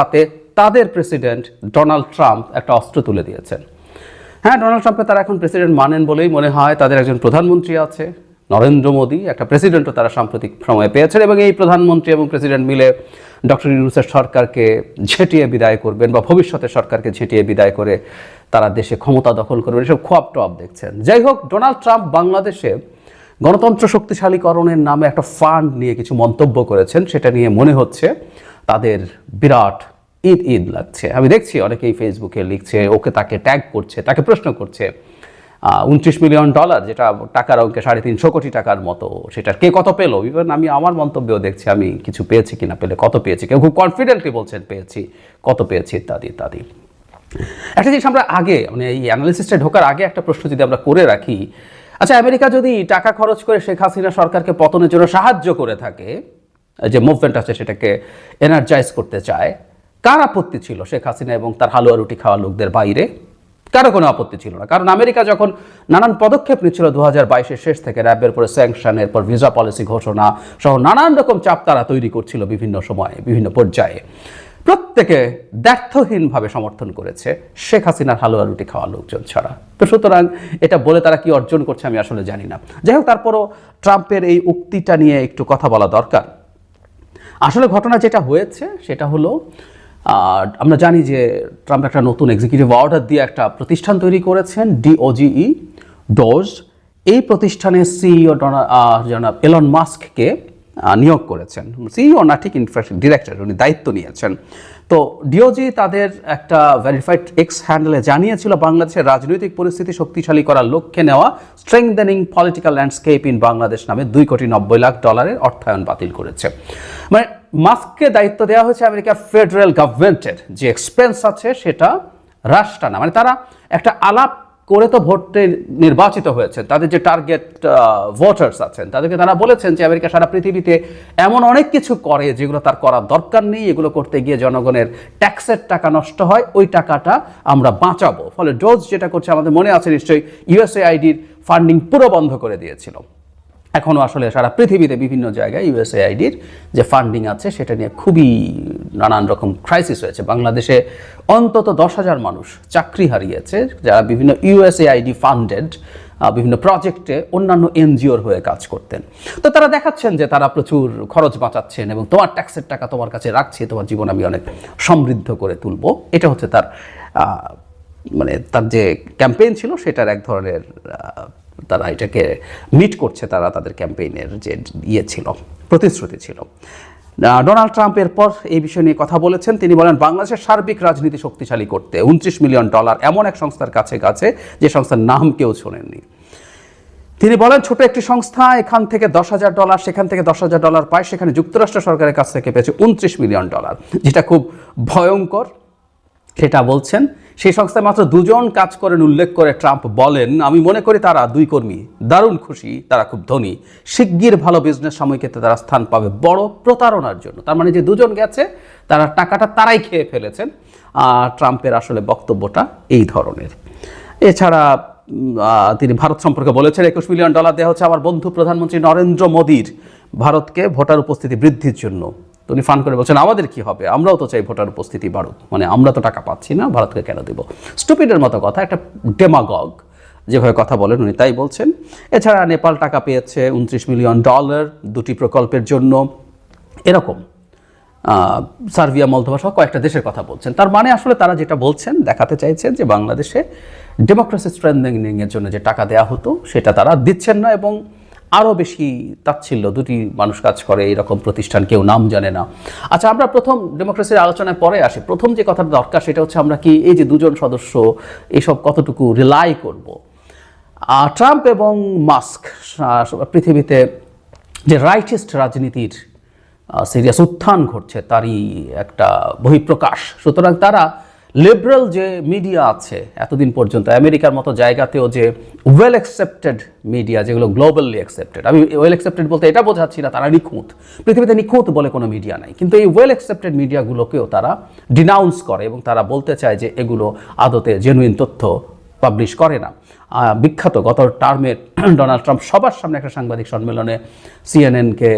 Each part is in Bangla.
হাতে তাদের প্রেসিডেন্ট ডোনাল্ড ট্রাম্প একটা অস্ত্র তুলে দিয়েছেন। হ্যাঁ ডোনাল্ড ট্রাম্পকে তারা এখন প্রেসিডেন্ট মানেন বলেই মনে হয় তাদের একজন প্রধানমন্ত্রী আছে। নরেন্দ্র মোদী একটা প্রেসিডেন্টও তারা সাম্প্রতিক সময়ে পেয়েছেন এবং এই প্রধানমন্ত্রী এবং প্রেসিডেন্ট মিলে ডক্টর ইউনুসের সরকারকে ঝেঁটিয়ে বিদায় করবেন বা ভবিষ্যতে সরকারকে ঝেঁটিয়ে বিদায় করে তারা দেশে ক্ষমতা দখল করবেন, এসব খোয়াব টোয়াব দেখছেন। যাই হোক, ডোনাল্ড ট্রাম্প বাংলাদেশে গণতন্ত্র শক্তিশালীকরণের নামে একটা ফান্ড নিয়ে কিছু মন্তব্য করেছেন। সেটা নিয়ে মনে হচ্ছে তাদের বিরাট ঈদ ঈদ লাগছে। আমি দেখছি অনেকেই ফেসবুকে লিখছে, ওকে তাকে ট্যাগ করছে, তাকে প্রশ্ন করছে উনত্রিশ মিলিয়ন ডলার যেটা টাকার অঙ্কে সাড়ে তিনশো কোটি টাকার মতো সেটার কে কত পেল? ইভেন আমি আমার মন্তব্যেও দেখছি, আমি কিছু পেয়েছি কিনা পেলে কত পেয়েছি, কেউ খুব কনফিডেন্টলি বলছেন পেয়েছি, কত পেয়েছি ইত্যাদি ইত্যাদি। একটা জিনিস আমরা আগে মানে এই অ্যানালিসিসটা ঢোকার আগে একটা প্রশ্ন যদি আমরা করে রাখি আচ্ছা আমেরিকা যদি টাকা খরচ করে শেখ হাসিনা সরকারকে পতনের জন্য সাহায্য করে থাকে, যে মুভমেন্ট আছে সেটাকে এনার্জাইজ করতে চায় কার আপত্তি ছিল শেখ হাসিনা এবং তার হালুয়া রুটি খাওয়া লোকদের বাইরে? কারও কোনো আপত্তি ছিল না। কারণ আমেরিকা যখন নানান পদক্ষেপ নিচ্ছিল দু হাজার বাইশের শেষ থেকে, র্যাবের পরে স্যাংশন এরপর ভিসা পলিসি ঘোষণা সহ নানান রকম চাপ তারা তৈরি করছিল বিভিন্ন সময়ে, বিভিন্ন পর্যায়ে। প্রত্যেকে দ্ব্যর্থহীনভাবে সমর্থন করেছে শেখ হাসিনার হালুয়া রুটি খাওয়া লোকজন ছাড়া। তো সুতরাং এটা বলে তারা কি অর্জন করছে আমি আসলে জানি না। যাই হোক, তারপরও ট্রাম্পের এই উক্তিটা নিয়ে একটু কথা বলা দরকার। আসলে ঘটনা যেটা হয়েছে সেটা হলো আমরা জানি যে ট্রাম্প একটা নতুন এক্সিকিউটিভ অর্ডার দিয়ে একটা প্রতিষ্ঠান তৈরি করেছেন ডিওজিই ডোজ এই প্রতিষ্ঠানের সিইও জনাব এলন মাস্ককে নিয়োগ করেছেন। সিইও না, ঠিক ইনফ্যাক্ট ডিরেক্টর উনি দায়িত্ব নিয়েছেন। তো ডিওজি তাদের একটা ভেরিফাইড এক্স হ্যান্ডেলে জানিয়েছিল, বাংলাদেশের রাজনৈতিক পরিস্থিতি শক্তিশালী করার লক্ষ্যে নেওয়া strengthening political landscape in Bangladesh নামে দুই কোটি নব্বই লাখ ডলারের অর্থায়ন বাতিল করেছে। মানে মাস্ককে দায়িত্ব দেওয়া হয়েছে আমেরিকার ফেডারেল গভর্নমেন্টের যে এক্সপেন্স আছে সেটা হ্রাস টানা। মানে তারা একটা আলাপ করে তো ভোটে নির্বাচিত হয়েছে তাদের যে টার্গেট ভোটার্স আছেন, তাদেরকে তারা বলেছেন যে আমেরিকা সারা পৃথিবীতে এমন অনেক কিছু করে যেগুলো তার করার দরকার নেই, এগুলো করতে গিয়ে জনগণের ট্যাক্সের টাকা নষ্ট হয়, ওই টাকাটা আমরা বাঁচাবো। ফলে ডোজ যেটা করছে, আমাদের মনে আছে নিশ্চয়ই ইউএসএ আইডির ফান্ডিং পুরো বন্ধ করে দিয়েছিল। এখনও আসলে সারা পৃথিবীতে বিভিন্ন জায়গায় ইউএসএআইডির যে ফান্ডিং আছে, সেটা নিয়ে খুবই নানান রকম ক্রাইসিস হয়েছে। বাংলাদেশে অন্তত দশ হাজার মানুষ চাকরি হারিয়েছে, যারা বিভিন্ন ইউএসএআইডি ফান্ডেড বিভিন্ন প্রজেক্টে অন্যান্য এনজিওর হয়ে কাজ করতেন। তো তারা দেখাচ্ছেন যে তারা প্রচুর খরচ বাঁচাচ্ছেন এবং তোমার ট্যাক্সের টাকা তোমার কাছে রাখছি, তোমার জীবন আমি অনেক সমৃদ্ধ করে তুলবো। এটা হচ্ছে তার মানে তার যে ক্যাম্পেইন ছিল, সেটার এক ধরনের তারা এটাকে মিট করছে, তারা তাদের ক্যাম্পেইনের যে ইয়ে ছিল, প্রতিশ্রুতি ছিল। ডোনাল্ড ট্রাম্প এরপর এই বিষয় নিয়ে কথা বলেছেন। তিনি বলেন, বাংলাদেশের সার্বিক রাজনীতি শক্তিশালী করতে উনত্রিশ মিলিয়ন ডলার এমন এক সংস্থার কাছে কাছে যে সংস্থার নাম কেউ শোনেননি। তিনি বলেন, ছোট একটি সংস্থা, এখান থেকে দশ হাজার ডলার, সেখান থেকে দশ হাজার ডলার পায়, সেখানে যুক্তরাষ্ট্র সরকারের কাছ থেকে পেয়েছে উনত্রিশ মিলিয়ন ডলার। যেটা খুব ভয়ঙ্কর। সেটা বলছেন। সেই সংস্থায় মাত্র দুজন কাজ করেন উল্লেখ করে ট্রাম্প বলেন, আমি মনে করি তারা দুই কর্মী। দারুণ খুশি, তারা খুব ধনী। শিগগির ভালো বিজনেস সাময়িকীতে তারা স্থান পাবে বড় প্রতারণার জন্য। তার মানে যে দুজন গেছে, তারা টাকাটা তারাই খেয়ে ফেলেছেন। ট্রাম্পের আসলে বক্তব্যটা এই ধরনের। এছাড়া তিনি ভারত সম্পর্কে বলেছেন, একুশ মিলিয়ন ডলার দেওয়া হচ্ছে আমার বন্ধু প্রধানমন্ত্রী নরেন্দ্র মোদীর। ভারতকে ভোটার উপস্থিতি বৃদ্ধির জন্য। তো উনি ফান করে বলছেন, আমাদের কি হবে? আমরাও তো চাই ভোটার উপস্থিতি বাড়ুক। মানে আমরা তো টাকা পাচ্ছি না, ভারতকে কেন দেব? স্টুপিডের মতো কথা, একটা ডেমাগগ যেভাবে কথা বলেন উনি তাই বলছেন। এছাড়া নেপাল টাকা পেয়েছে উনত্রিশ মিলিয়ন ডলার দুটি প্রকল্পের জন্য। এরকম সার্বিয়া, মলদোভা সহ কয়েকটা দেশের কথা বলছেন। তার মানে আসলে তারা যেটা বলছেন, দেখাতে চাইছেন যে বাংলাদেশে ডেমোক্রেসি স্ট্রেন্থেনিং এর জন্য যে টাকা দেওয়া হতো, সেটা তারা দিচ্ছেন না এবং আরও বেশি তাচ্ছিল্য, দুটি মানুষ কাজ করে, এরকম প্রতিষ্ঠান, কেউ নাম জানে না। আচ্ছা আমরা প্রথম ডেমোক্রেসির আলোচনায় পরে আসি। প্রথম যে কথাটা দরকার, সেটা হচ্ছে আমরা কি এই যে দুজন সদস্য, এসব কতটুকু রিলাই করব? ট্রাম্প এবং মাস্ক পৃথিবীতে যে রাইটিস্ট রাজনীতির সিরিয়াস উত্থান ঘটছে, তারই একটা বহিঃপ্রকাশ। সুতরাং তারা লিবারেল যে মিডিয়া আছে, এতদিন পর্যন্ত, আমেরিকার মতো জায়গাতেও যে ওয়েল অ্যাকসেপ্টেড মিডিয়া যেগুলো গ্লোবালি অ্যাকসেপ্টেড আমি ওয়েল অ্যাকসেপ্টেড বলতে এটা বোঝাচ্ছি না, তারা নিখুঁত। পৃথিবীতে নিখুঁত বলে কোনো মিডিয়া নাই। কিন্তু এই ওয়েল অ্যাকসেপ্টেড মিডিয়াগুলোকেও তারা ডিনাউন্স করে এবং তারা বলতে চায় যে এগুলো আদতে জেনুইন তথ্য পাবলিশ করে না। বিখ্যাত গত টার্মে ডোনাল্ড ট্রাম্প সবার সামনে একটা সাংবাদিক সম্মেলনে সিএনএনকে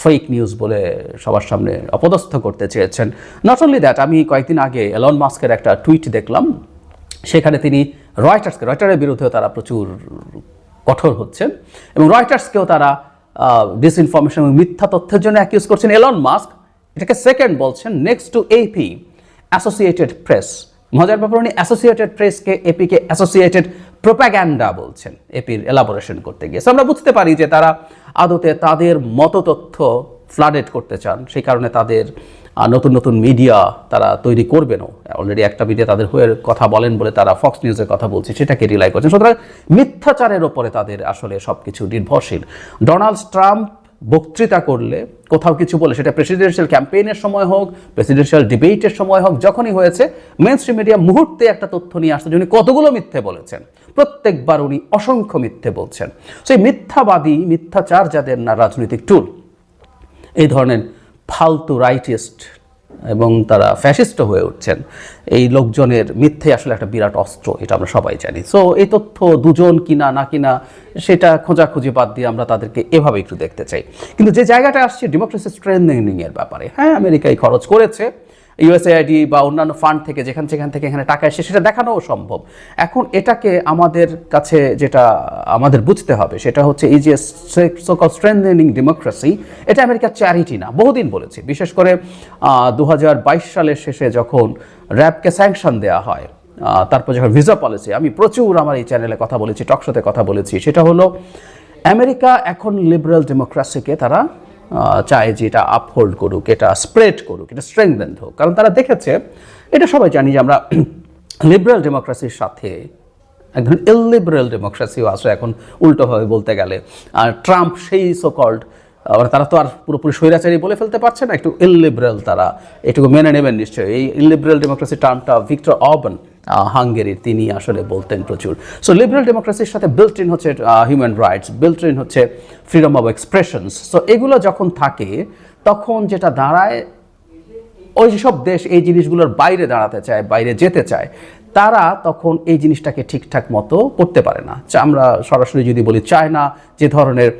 ফেক নিউজ বলে সবার সামনে অপদস্থ করতে চেয়েছেন। নট অনলি দ্যাট আমি কয়েকদিন আগে এলন মাস্কের একটা টুইট দেখলাম। সেখানে তিনি রয়টার্সকে রয়টারের বিরুদ্ধেও তারা প্রচুর কঠোর হচ্ছেন এবং রয়টার্সকেও তারা ডিসইনফরমেশন এবং মিথ্যা তথ্যের জন্য অ্যাকিউজ করছেন। এলন মাস্ক এটাকে সেকেন্ড বলছেন next to AP Associated Press মজার ব্যাপার, উনি অ্যাসোসিয়েটেড প্রেসকে এপিকে অ্যাসোসিয়েটেড প্রোপাগ্যান্ডা বলছেন এপির এলাবোরেশন করতে গিয়ে। আমরা বুঝতে পারি যে তারা আদতে তাদের মতো তথ্য ফ্লাডেড করতে চান, সেই কারণে তাদের নতুন নতুন মিডিয়া তারা তৈরি করবেনও অলরেডি একটা মিডিয়া তাদের হয়ে কথা বলেন বলে তারা ফক্স নিউজের কথা বলছে, সেটাকে রিলাই করছেন। সুতরাং মিথ্যাচারের ওপরে তাদের আসলে সব কিছু নির্ভরশীল। ডোনাল্ড ট্রাম্প বক্তৃতা করলে, কোথাও কিছু বলে, সেটা প্রেসিডেন্সিয়াল ক্যাম্পেইনের সময় হোক প্রেসিডেন্সিয়াল ডিবেটের সময় হোক, যখনই হয়েছে মেন মিডিয়া মুহূর্তে একটা তথ্য নিয়ে আসছে যে উনি কতগুলো মিথ্যে বলেছেন। প্রত্যেকবার উনি অসংখ্য মিথ্যে বলছেন। সেই মিথ্যাবাদী, মিথ্যাচার যাদের না রাজনৈতিক টুল এই ধরনের ফালতু রাইটিস্ট এবং তারা ফ্যাসিস্ট হয়ে উঠছেন। এই লোকজনের মিথ্যে আসলে একটা বিরাট অস্ত্র, এটা আমরা সবাই জানি। সো এই তথ্য দুজন কিনা, না কিনা, সেটা খোঁজাখুঁজি বাদ দিয়ে আমরা তাদেরকে এভাবে একটু দেখতে চাই। কিন্তু যে জায়গাটা আসছে ডেমোক্রেসি স্ট্রেন্থেনিং এর ব্যাপারে। হ্যাঁ আমেরিকায় খরচ করেছে ইউএসএআইডি বা অন্যান্য ফান্ড থেকে যেখান সেখান থেকে এখানে টাকা এসে সেটা দেখানোও সম্ভব। এখন এটাকে আমাদের কাছে যেটা আমাদের বুঝতে হবে সেটা হচ্ছে এই যে সোকল স্ট্রেন্থেনিং ডেমোক্রেসি এটা আমেরিকার চ্যারিটি না, বহুদিন বলেছি। বিশেষ করে দু হাজার বাইশ সালের শেষে যখন র্যাবকে স্যাংশন দেওয়া হয় তারপর যখন ভিসা পলিসি আমি প্রচুর আমার এই চ্যানেলে কথা বলেছি টকশোতে কথা বলেছি। সেটা হলো, আমেরিকা এখন লিবারেল ডেমোক্রেসিকে তারা চায় যে এটা আপহোল্ড করুক, এটা স্প্রেড করুক, এটা স্ট্রেংথেন হোক। কারণ তারা দেখেছে, এটা সবাই জানি যে আমরা লিবারেল ডেমোক্রেসির সাথে এক ধরনের ইলিবারেল ডেমোক্রেসিও আছে এখন উল্টোভাবে বলতে গেলে। আর ট্রাম্প সেই সোকল্ড মানে তারা তো আর পুরোপুরি স্বৈরাচারী বলে ফেলতে পারছে না, একটু ইলিবারেল তারা। এটুকু মেনে নেবেন নিশ্চয়ই। এই ইলিবারেল ডেমোক্রেসি টার্মটা ভিক্টর অবন হাঙ্গেরির তিনি আসলে বলতেন প্রচুর। সো লিবারেল ডেমোক্রেসির সাথে বিল্ট ইন হচ্ছে হিউম্যান রাইটস বিল্ট ইন হচ্ছে ফ্রিডম অফ এক্সপ্রেশনস সো এগুলো যখন থাকে, তখন যেটা দাঁড়ায়, ওই সব দেশ এই জিনিসগুলোর বাইরে দাঁড়াতে চায়, বাইরে যেতে চায় তারা তখন এই জিনিসটাকে ঠিকঠাক মতো করতে পারে না। আমরা সরাসরি যদি বলি চায়না, যে ধরনের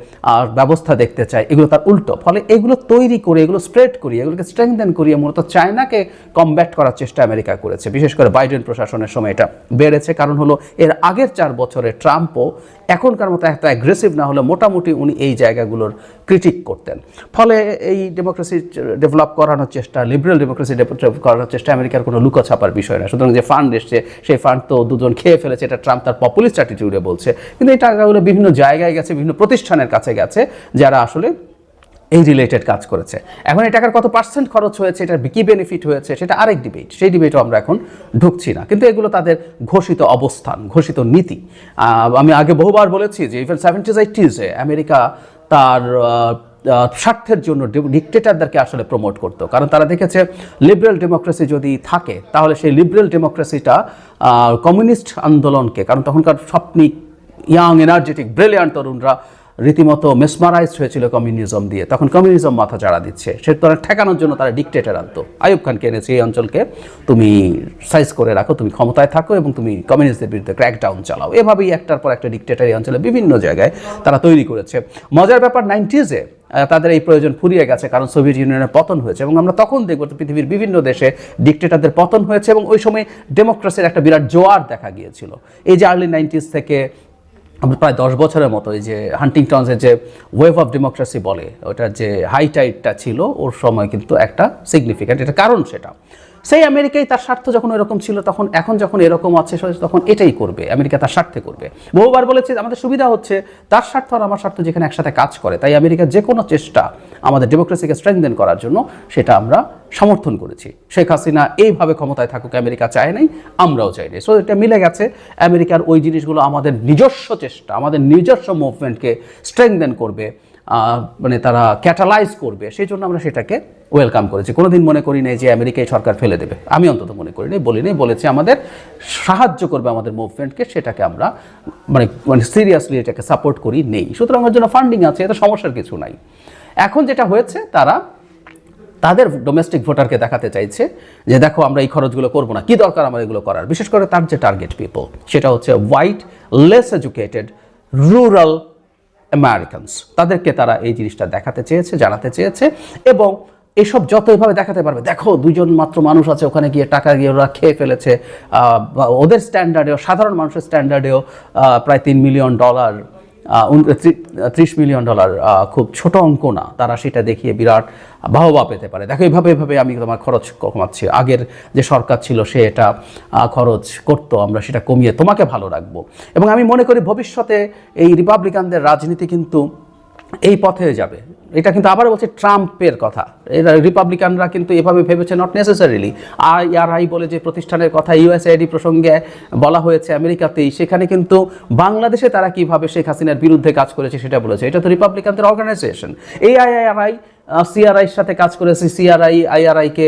ব্যবস্থা দেখতে চায়, এগুলো তার উল্টো। ফলে এগুলো তৈরি করে, এগুলো স্প্রেড করিয়ে, এগুলোকে স্ট্রেংথেন করিয়ে মূলত চায়নাকে কমব্যাট করার চেষ্টা আমেরিকা করেছে। বিশেষ করে বাইডেন প্রশাসনের সময় এটা বেড়েছে। কারণ হলো, এর আগের চার বছরে ট্রাম্পও এখনকার মতো এত অ্যাগ্রেসিভ না হলে মোটামুটি উনি এই জায়গাগুলোর ক্রিটিক করতেন। ফলে এই ডেমোক্রেসি ডেভেলপ করানোর চেষ্টা লিবারেল ডেমোক্রেসি ডেভেলপ করানোর চেষ্টা আমেরিকার কোনো লুকোছাপার বিষয় না। সুতরাং যে ফান্ড এসছে সেই ফান্ড তো দুজন খেয়ে ফেলেছে, এটা ট্রাম্প তার পপুলিস্ট অ্যাটিটিউডে বলছে। কিন্তু এই টাকাগুলো বিভিন্ন জায়গায় গেছে, বিভিন্ন প্রতিষ্ঠানের কাছে গেছে, যারা আসলে এই রিলেটেড কাজ করেছে। এখন এই টাকার কত পার্সেন্ট খরচ হয়েছে, এটার কি বেনিফিট হয়েছে, সেটা আরেক ডিবেট সেই ডিবেটও আমরা এখন ঢুকছি না। কিন্তু এগুলো তাদের ঘোষিত অবস্থান, ঘোষিত নীতি। আমি আগে বহুবার বলেছি যে ইভেন সেভেন্টিজ এইটিজে আমেরিকা তার স্বার্থের জন্য ডিকটেটারদেরকে আসলে প্রমোট করত। কারণ তারা দেখেছে লিবারেল ডেমোক্রেসি যদি থাকে, তাহলে সেই লিবারেল ডেমোক্রেসিটা কমিউনিস্ট আন্দোলনকে, কারণ তখনকার স্বপ্নিক ইয়াং এনার্জেটিক ব্রিলিয়ান্ট তরুণরা রীতিমতো মেসমারাইজড হয়েছিল কমিউনিজম দিয়ে। তখন কমিউনিজম মাথা চাড়া দিচ্ছে। সে তারা ঠেকানোর জন্য তারা ডিকটেটার আনতো। আয়ুব খানকে এনেছে এই অঞ্চলকে। তুমি সাইজ করে রাখো, তুমি ক্ষমতায় থাকো এবং তুমি কমিউনিস্টদের বিরুদ্ধে ক্র্যাকডাউন চালাও। এভাবেই একটার পর একটা ডিকটেটার এই অঞ্চলে বিভিন্ন জায়গায় তারা তৈরি করেছে। মজার ব্যাপার নাইনটিজে তাদের এই প্রয়োজন ফুরিয়ে গেছে কারণ সোভিয়েত ইউনিয়নের পতন হয়েছে এবং আমরা তখন দেখব পৃথিবীর বিভিন্ন দেশে ডিকটেটারদের পতন হয়েছে এবং ওই সময় ডেমোক্রেসির একটা বিরাট জোয়ার দেখা গিয়েছিল। এই যে আর্লি নাইনটিস থেকে আমরা প্রায় দশ বছরের মতো এই যে হান্টিংটনসের যে ওয়েভ অফ ডেমোক্রেসি বলে, ওটার যে হাই টাইটটা ছিল, ওর সময় কিন্তু একটা সিগনিফিক্যান্ট এটা কারণ সেটা। সেই আমেরিকায় তার স্বার্থ যখন এরকম ছিল, তখন এখন যখন এরকম আছে তখন এটাই করবে, আমেরিকা তার স্বার্থে করবে। বহুবার বলেছে, আমাদের সুবিধা হচ্ছে তার স্বার্থ আর আমার স্বার্থ যেখানে একসাথে কাজ করে, তাই আমেরিকার যে কোনো চেষ্টা আমাদের ডেমোক্রেসিকে স্ট্রেংথেন করার জন্য সেটা আমরা সমর্থন করেছি। শেখ হাসিনা এইভাবে ক্ষমতায় থাকুক, আমেরিকা চায় নাই, আমরাও চাই নাই। সো এটা মিলে গেছে, আমেরিকার ওই জিনিসগুলো আমাদের নিজস্ব চেষ্টা, আমাদের নিজস্ব মুভমেন্টকে স্ট্রেংথেন করবে। মানে তারা ক্যাটালাইজ করবে, সেই জন্য আমরা সেটাকে ওয়েলকাম করেছি। কোনোদিন মনে করি নাই যে আমেরিকায় সরকার ফেলে দেবে। আমি অন্তত মনে করি নাই বলি নাই বলেছি আমাদের, সাহায্য করবে আমাদের মুভমেন্টকে সেটাকে আমরা মানে মানে সিরিয়াসলি এটাকে সাপোর্ট করি নেই। সুতরাং ওর জন্য ফান্ডিং আছে, এতে সমস্যার কিছু নাই। এখন যেটা হয়েছে, তারা তাদের ডোমেস্টিক ভোটারকে দেখাতে চাইছে যে, দেখো, আমরা এই খরচগুলো করব না, কি দরকার আমার এগুলো করার? বিশেষ করে তার যে টার্গেট পিপল সেটা হচ্ছে white less educated rural Americans তাদেরকে তারা এই জিনিসটা দেখাতে চেয়েছে, জানাতে চেয়েছে এবং এসব যত এভাবে দেখাতে পারবে, দেখো দুজন মাত্র মানুষ আছে, ওখানে গিয়ে টাকা গিয়ে ওরা খেয়ে ফেলেছে ওদের স্ট্যান্ডার্ডেও সাধারণ মানুষের স্ট্যান্ডার্ডেও প্রায় তিন মিলিয়ন ডলার ত্রিশ মিলিয়ন ডলার খুব ছোট অঙ্ক না। তারা সেটা দেখিয়ে বিরাট বাহবা পেতে পারে। দেখো, এভাবে এভাবে আমি তোমার খরচ কমাচ্ছি। আগের যে সরকার ছিল, সে এটা খরচ করত, আমরা সেটা কমিয়ে তোমাকে ভালো রাখব। এবং আমি মনে করি ভবিষ্যতে এই রিপাবলিকানদের রাজনীতি কিন্তু এই পথে যাবে। এটা কিন্তু আবার বলছে ট্রাম্পের কথা। এরা রিপাবলিকানরা কিন্তু এভাবে ভেবেছে নট নেসেসারিলি আর আই বলে যে প্রতিষ্ঠানের কথা ইউএসআইডি প্রসঙ্গে বলা হয়েছে আমেরিকাতেই, সেখানে কিন্তু বাংলাদেশে তারা কীভাবে শেখ হাসিনার বিরুদ্ধে কাজ করেছে সেটা বলেছে। এটা তো রিপাবলিকানদের অর্গানাইজেশন এই আইআরআই সিআরআইয়ের সাথে কাজ করেছে সিআরআই আইআরআইকে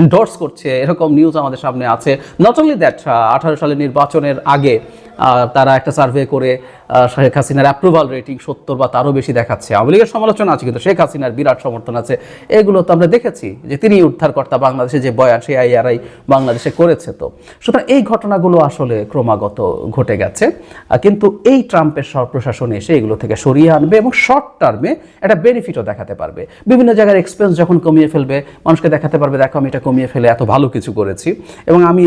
এন্ডোর্স করছে। এরকম নিউজ আমাদের সামনে আছে। নট অনলি দ্যাট আঠারো সালের নির্বাচনের আগে তারা একটা সার্ভে করে শেখ হাসিনার অ্যাপ্রুভাল রেটিং সত্তর বা তারও বেশি দেখাচ্ছে। আওয়ামী লীগের সমালোচনা আছে, কিন্তু শেখ হাসিনার বিরাট সমর্থন আছে। এগুলো তো আমরা দেখেছি যে তিনি উদ্ধারকর্তা বাংলাদেশে যে বয়ান, সেই আইআরআই বাংলাদেশে করেছে তো। সুতরাং এই ঘটনাগুলো আসলে ক্রমাগত ঘটে গেছে। কিন্তু এই ট্রাম্পের প্রশাসন এসে এগুলো থেকে সরিয়ে আনবে এবং শর্ট টার্মে একটা বেনিফিটও দেখাতে পারবে। বিভিন্ন জায়গার এক্সপেন্স যখন কমিয়ে ফেলবে, মানুষকে দেখাতে পারবে, দেখো আমি এটা কমিয়ে ফেলে এত ভালো কিছু করেছি। এবং আমি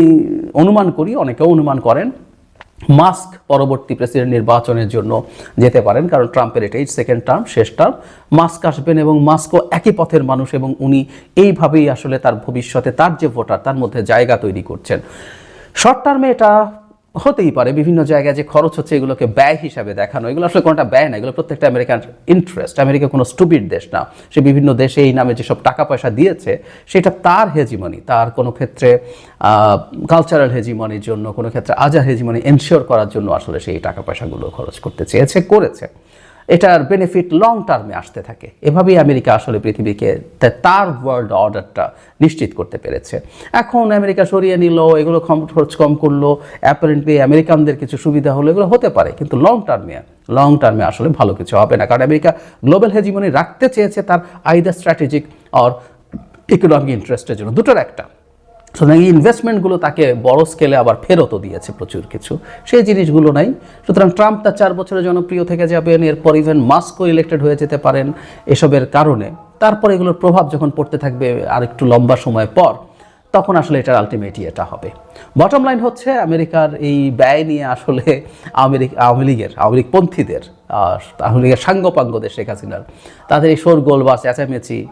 অনুমান করি, অনেকেও অনুমান করেন মাস্ক পরবর্তী প্রেসিডেন্ট নির্বাচনের জন্য যেতে পারেন, কারণ ট্রাম্পের এটাই সেকেন্ড টার্ম শেষ টার্ম মাস্ক আসবেন এবং মাস্কও একই পথের মানুষ এবং উনি এইভাবেই আসলে তার ভবিষ্যতে তার যে ভোটার, তার মধ্যে জায়গা তৈরি করছেন। শর্ট টার্মে এটা হতেই পারে, বিভিন্ন জায়গায় যে খরচ হচ্ছে এগুলোকে ব্যয় হিসাবে দেখানো, এগুলো আসলে কোনোটা ব্যয় না, এগুলো প্রত্যেকটা আমেরিকান ইন্টারেস্ট আমেরিকা কোনো স্টুপিড দেশ না। সে বিভিন্ন দেশে এই নামে যেসব টাকা পয়সা দিয়েছে, সেটা তার হেজিমনি তার কোনো ক্ষেত্রে কালচারাল হেজিমনির জন্য, কোনো ক্ষেত্রে আজার হেজিমনি এনশিওর করার জন্য আসলে সেই টাকা পয়সাগুলো খরচ করতে চেয়েছে, করেছে। এটার বেনিফিট লং টার্মে আসতে থাকে। এভাবেই আমেরিকা আসলে পৃথিবীকে তার ওয়ার্ল্ড অর্ডারটা নিশ্চিত করতে পেরেছে। এখন আমেরিকা সরিয়ে নিল, এগুলো কম খরচ কম করল অ্যাপারেন্টলি আমেরিকানদের কিছু সুবিধা হলো, এগুলো হতে পারে, কিন্তু লং টার্মে লং টার্মে আসলে ভালো কিছু হবে না। কারণ আমেরিকা গ্লোবাল হেজিমনি রাখতে চেয়েছে তার আইদার স্ট্র্যাটেজিক আর ইকোনমিক ইন্টারেস্টের জন্য। দুটোর একটা। সুতরাং এই ইনভেস্টমেন্টগুলো তাকে বড় স্কেলে আবার ফেরতও দিয়েছে প্রচুর কিছু। সেই জিনিসগুলো নাই। সুতরাং ট্রাম্প তার চার বছরে জনপ্রিয় থেকে যাবেন এরপর ইভেন মাস্কও ইলেক্টেড হয়ে যেতে পারেন এসবের কারণে। তারপর এগুলোর প্রভাব যখন পড়তে থাকবে আর একটু লম্বা সময় পর তখন আসলে এটার আলটিমেটলি এটা হবে। বটম লাইন হচ্ছে আমেরিকার এই ব্যয় নিয়ে আসলে আমেরিকা আওয়ামী লীগের আওয়ামী লীগ পন্থীদের আহ, আওয়ামী লীগের সাঙ্গপাঙ্গদের শেখ হাসিনার তাদের এই শোরগোল বা চেঁচামেচি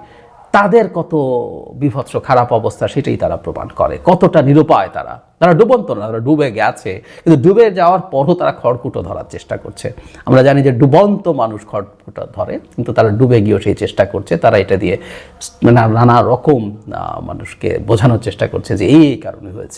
তাদের কত বিভৎস খারাপ অবস্থা সেটাই তারা প্রমাণ করে। কতটা নিরুপায় তারা। তারা ডুবন্ত না, তারা ডুবে গেছে। কিন্তু ডুবে যাওয়ার পরও তারা খড়কুটো ধরার চেষ্টা করছে। আমরা জানি যে ডুবন্ত মানুষ খড়কুটো ধরে, কিন্তু তারা ডুবে গিয়েও সেই চেষ্টা করছে। তারা এটা দিয়ে নানা রকম মানুষকে বোঝানোর চেষ্টা করছে যে এই কারণে হয়েছে।